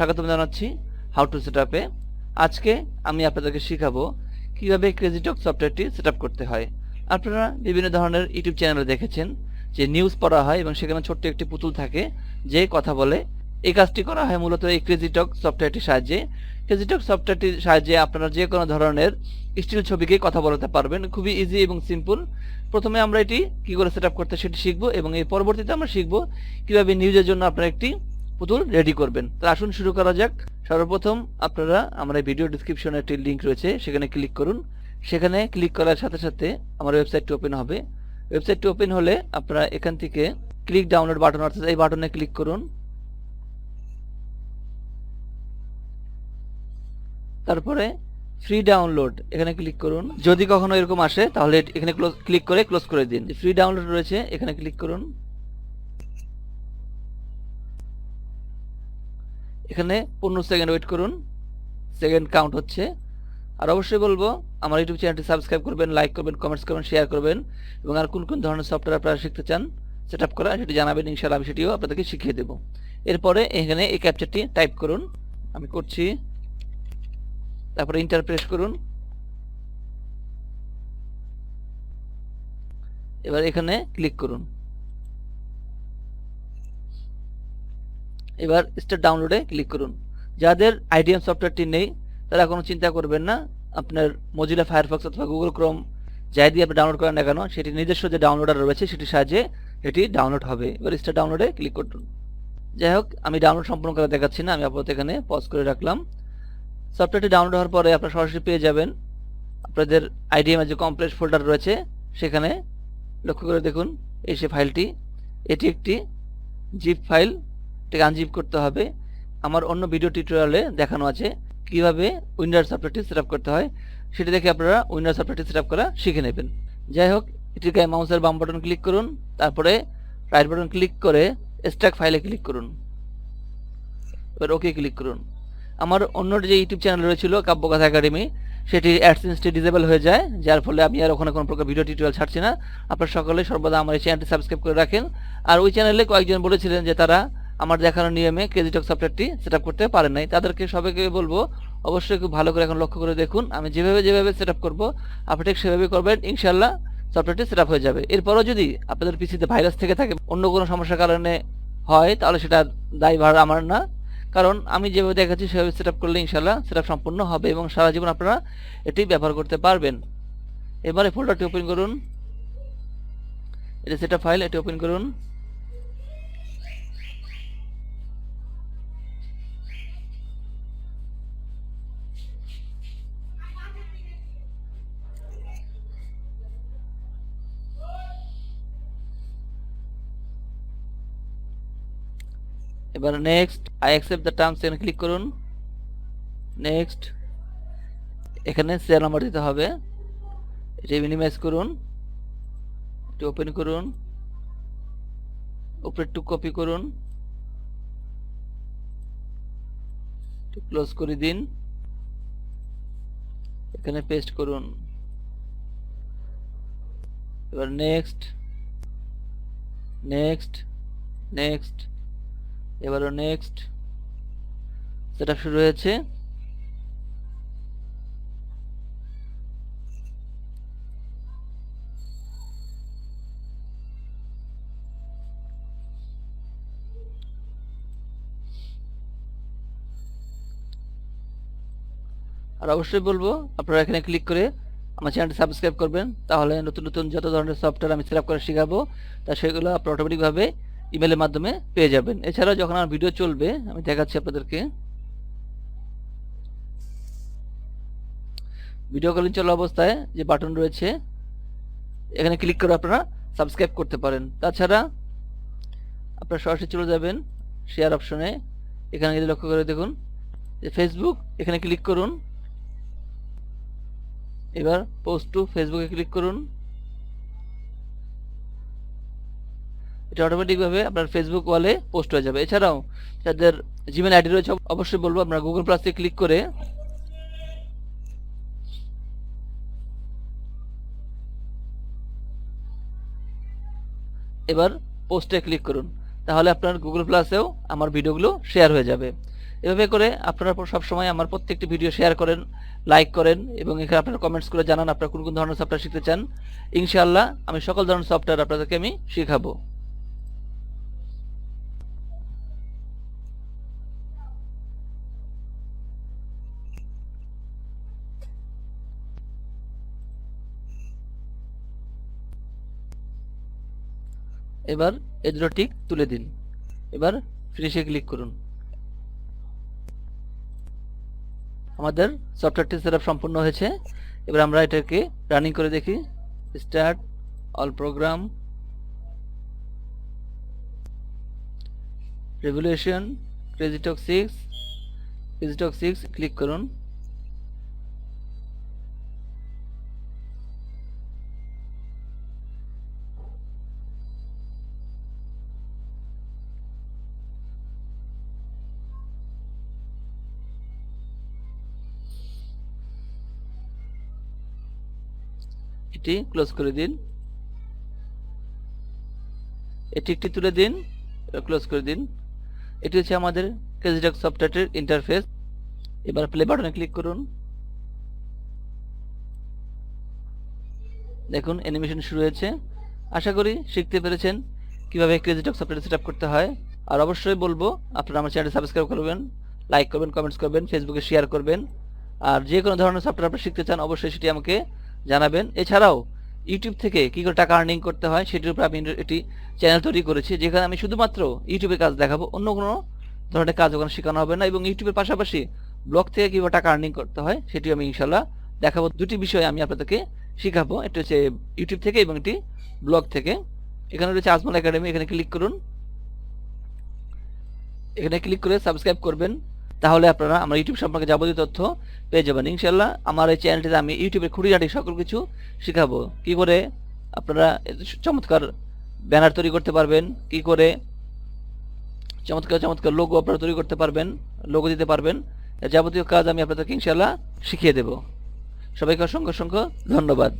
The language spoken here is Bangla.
স্বাগতম জানাচ্ছি হাউ টু সেট আপে আজকে আমি আপনাদেরকে শেখাবো কীভাবে ক্রেজিটক সফটওয়্যারটি সেট করতে হয়। আপনারা বিভিন্ন ধরনের ইউটিউব চ্যানেলে দেখেছেন যে নিউজ পড়া হয় এবং সেখানে ছোট্ট একটি পুতুল থাকে যে কথা বলে। এই কাজটি করা হয় মূলত এই ক্রেজিটক সফটওয়্যারটির সাহায্যে। ক্রেজিটক সফটওয়্যারটির সাহায্যে আপনারা যে কোনো ধরনের স্টিল ছবিকে কথা বলাতে পারবেন। খুবই ইজি এবং সিম্পল প্রথমে আমরা এটি কী করে সেট করতে সেটি শিখব এবং এই পরবর্তীতে আমরা শিখব কীভাবে নিউজের জন্য আপনারা একটি পুতুল রেডি করবেন। তো আসুন শুরু করা যাক। সর্বপ্রথম আপনারা আমার ভিডিও ডিসক্রিপশনে একটি লিঙ্ক রয়েছে, সেখানে ক্লিক করুন। সেখানে ক্লিক করার সাথে সাথে আমার ওয়েবসাইটটি ওপেন হবে। ওয়েবসাইটটি ওপেন হলে আপনারা এখান থেকে ক্লিক ডাউনলোড বাটন অর্থাৎ এই বাটনে ক্লিক করুন। তারপরে ফ্রি ডাউনলোড এখানে ক্লিক করুন। যদি কখনো এরকম আসে, তাহলে এখানে ক্লোজ ক্লিক করে ক্লোজ করে দিন। ফ্রি ডাউনলোড রয়েছে, এখানে ক্লিক করুন। এখানে পনেরো সেকেন্ড ওয়েট করুন। সেকেন্ড কাউন্ট হচ্ছে। আর অবশ্যই বলব, আমার ইউটিউব চ্যানেলটি সাবস্ক্রাইব করবেন লাইক করবেন কমেন্টস করবেন শেয়ার করবেন এবং আর কোন কোন ধরনের সফটওয়্যার আপনারা শিখতে চান সেট আপ করা, সেটি জানাবেন, ইনশাআল্লাহ আমি সেটিও আপনাদেরকে শিখিয়ে দেবো। এরপরে এখানে এই ক্যাপচারটি টাইপ করুন। আমি করছি। তারপরে ইন্টার প্রেস করুন। এবার এখানে ক্লিক করুন। এবার স্টার্ট ডাউনলোডে ক্লিক করুন। যাদের আইডিএম সফটওয়্যারটি নেই, তারা কোনো চিন্তা করবেন না। আপনার মজিলা ফায়ারফক্স অথবা গুগল ক্রোম যাই দিয়ে আপনি ডাউনলোড করেন না কেন, সেটি নিজস্ব যে ডাউনলোডার রয়েছে, সেটির সাহায্যে এটি ডাউনলোড হবে। এবার স্টার ডাউনলোডে ক্লিক করুন। যাই হোক, আমি ডাউনলোড সম্পূর্ণ করে দেখাচ্ছি না, আমি আপাতত এখানে পজ করে রাখলাম। সফটওয়্যারটি ডাউনলোড হওয়ার পরে আপনারা সরাসরি পেয়ে যাবেন। আপনাদের আইডিএম যে কমপ্লেক্স ফোল্ডার রয়েছে, সেখানে লক্ষ্য করে দেখুন, এই সে ফাইলটি এটি একটি জিপ ফাইল এটাকে আনজিপ করতে হবে, আমার অন্য ভিডিও টিউটোরিয়ালে দেখানো আছে কীভাবে উইন্ডার সফটওয়্যারটি সেট করতে হয়, সেটি দেখে আপনারা উইন্ডার সফটওয়্যারটি সেট করা শিখে নেবেন। যাই হোক গায়ে মাউসের বাম বাটন ক্লিক করুন, তারপরে রাইট বাটন ক্লিক করে স্ট্যাক ফাইলে ক্লিক করুন। এবার ওকে ক্লিক করুন। আমার অন্য যে ইউটিউব চ্যানেল রয়েছিল কাব্যকথা একাডেমি সেটি অ্যাডসেন্সটি ডিজেবল হয়ে যায়, যার ফলে আমি আর ওখানে কোনো প্রকার ভিডিও টিউটোরিয়াল ছাড়ছি না। আপনারা সকলে সর্বদা আমার এই চ্যানেলটি সাবস্ক্রাইব করে রাখেন। আর ওই চ্যানেলে কয়েকজন বলেছিলেন যে তারা আমার দেখানো নিয়মে ক্রেডিটক সফটওয়্যারটি সেট করতে পারেন নাই। তাদেরকে সবাইকে বলব, অবশ্যই খুব ভালো করে এখন লক্ষ্য করে দেখুন। আমি যেভাবে যেভাবে সেট করব, আপনি ঠিক সেভাবে করবেন ইনশাল্লাহ সফটওয়্যারটি সেট হয়ে যাবে। এরপরও যদি আপনাদের পিসিতে ভাইরাস থেকে থাকে, অন্য কোনো সমস্যার কারণে হয়, তাহলে সেটা দায়ভার আমার না। কারণ আমি যেভাবে দেখাচ্ছি, সেভাবে সেট করলে ইনশাল্লাহ সেট সম্পূর্ণ হবে এবং সারা জীবন আপনারা এটি ব্যবহার করতে পারবেন। এবারে ফোল্ডারটি ওপেন করুন। এটা সেটা ফাইল এটি ওপেন করুন। এবার next I accept the terms এখানে ক্লিক করুন। নেক্সট এখানে সেল নাম্বার দিতে হবে। এটি মিনিমাইজ করুন। এটি ওপেন করুন। উপরে একটু কপি করুন। ক্লোজ করে দিন। এখানে পেস্ট করুন। এবার নেক্সট নেক্সট নেক্সট এবারও নেক্সট সেটা শুরু হয়েছে। আর অবশ্যই বলব, আপনারা এখানে ক্লিক করে আমার চ্যানেলটি সাবস্ক্রাইব করবেন, তাহলে নতুন নতুন যত ধরনের সফটওয়্যার আমি সেট করে শেখাবো, তা সেগুলো আপনারা অটোমেটিকভাবে ইমেলের মাধ্যমে পেয়ে যাবেন। এছাড়াও যখন আমার ভিডিও চলবে, আমি দেখাচ্ছি আপনাদেরকে। ভিডিও কলিং চলা অবস্থায় যে বাটন রয়েছে, এখানে ক্লিক করে আপনারা সাবস্ক্রাইব করতে পারেন। তাছাড়া আপনারা সরাসরি চলে যাবেন শেয়ার অপশনে এখানে যদি লক্ষ্য করে দেখুন যে ফেসবুক এখানে ক্লিক করুন। এবার পোস্ট টু ফেসবুকে ক্লিক করুন। এটা অটোমেটিকভাবে আপনার ফেসবুক ওয়ালে পোস্ট হয়ে যাবে। এছাড়াও যাদের জিমেল আইডি রয়েছে, অবশ্যই বলব আপনারা গুগল প্লাসে ক্লিক করে এবার পোস্টে ক্লিক করুন। তাহলে আপনার গুগল প্লাসেও আমার ভিডিওগুলো শেয়ার হয়ে যাবে। এভাবে করে আপনারা সবসময় আমার প্রত্যেকটি ভিডিও শেয়ার করেন লাইক করেন এবং এখানে আপনারা কমেন্টস করে জানান আপনারা কোন কোন ধরনের সফটওয়্যার শিখতে চান। ইনশাআল্লাহ আমি সকল ধরনের সফটওয়্যার আপনাদেরকে আমি শেখাবো। এবার এই দুটো টিক তুলে দিন। এবার ফিনিশে ক্লিক করুন। আমাদের সফটওয়্যারটি সেটআপ সম্পূর্ণ হয়েছে। এবার আমরা এটাকে রানিং করে দেখি। Start all program Reallusion CrazyTalk six CrazyTalk six click করুন। এটি ক্লোজ করে দিন। এটি একটি তুলে দিন ক্লোজ করে দিন। এটি হচ্ছে আমাদের কেজিডক সফটওয়্যারের ইন্টারফেস এবার প্লে বাটনে ক্লিক করুন। দেখুন অ্যানিমেশন শুরু হয়েছে। আশা করি শিখতে পেরেছেন কীভাবে ক্রেজিটক সফটওয়্যার সেট করতে হয়। আর অবশ্যই বলব, আপনারা আমার চ্যানেল সাবস্ক্রাইব করবেন লাইক করবেন কমেন্টস করবেন ফেসবুকে শেয়ার করবেন। আর যে কোনো ধরনের সফটওয়্যার আপনি শিখতে চান, অবশ্যই সেটি আমাকে জানাবেন। এছাড়াও ইউটিউব থেকে কী করে টাকা আর্নিং করতে হয় সেটির উপর আমি একটি চ্যানেল তৈরি করেছি, যেখানে আমি শুধুমাত্র ইউটিউবে কাজ দেখাবো। অন্য কোনো ধরনের কাজ ওখানে শেখানো হবে না এবং ইউটিউবের পাশাপাশি ব্লগ থেকে কীভাবে টাকা আর্নিং করতে হয় সেটি আমি ইনশাল্লাহ দেখাবো। দুটি বিষয় আমি আপনাদেরকে শেখাবো এটা হচ্ছে ইউটিউব থেকে এবং একটি ব্লগ থেকে। এখানে রয়েছে আজমল একাডেমি এখানে ক্লিক করুন। এখানে ক্লিক করে সাবস্ক্রাইব করবেন। তাহলে আপনারা আমার ইউটিউব সম্পর্কে যাবতীয় তথ্য পেয়ে যাবেন। ইনশাল্লাহ আমার এই চ্যানেলটিতে আমি ইউটিউবের খুঁটিনাটি সকল কিছু শেখাবো। কি করে আপনারা চমৎকার ব্যানার তৈরি করতে পারবেন, কি করে চমৎকার চমৎকার লোগো আপনারা তৈরি করতে পারবেন লোগো দিতে পারবেন যাবতীয় কাজ আমি আপনাদেরকে ইনশাল্লাহ শিখিয়ে দেব। সবাইকে অসংখ্য অসংখ্য ধন্যবাদ।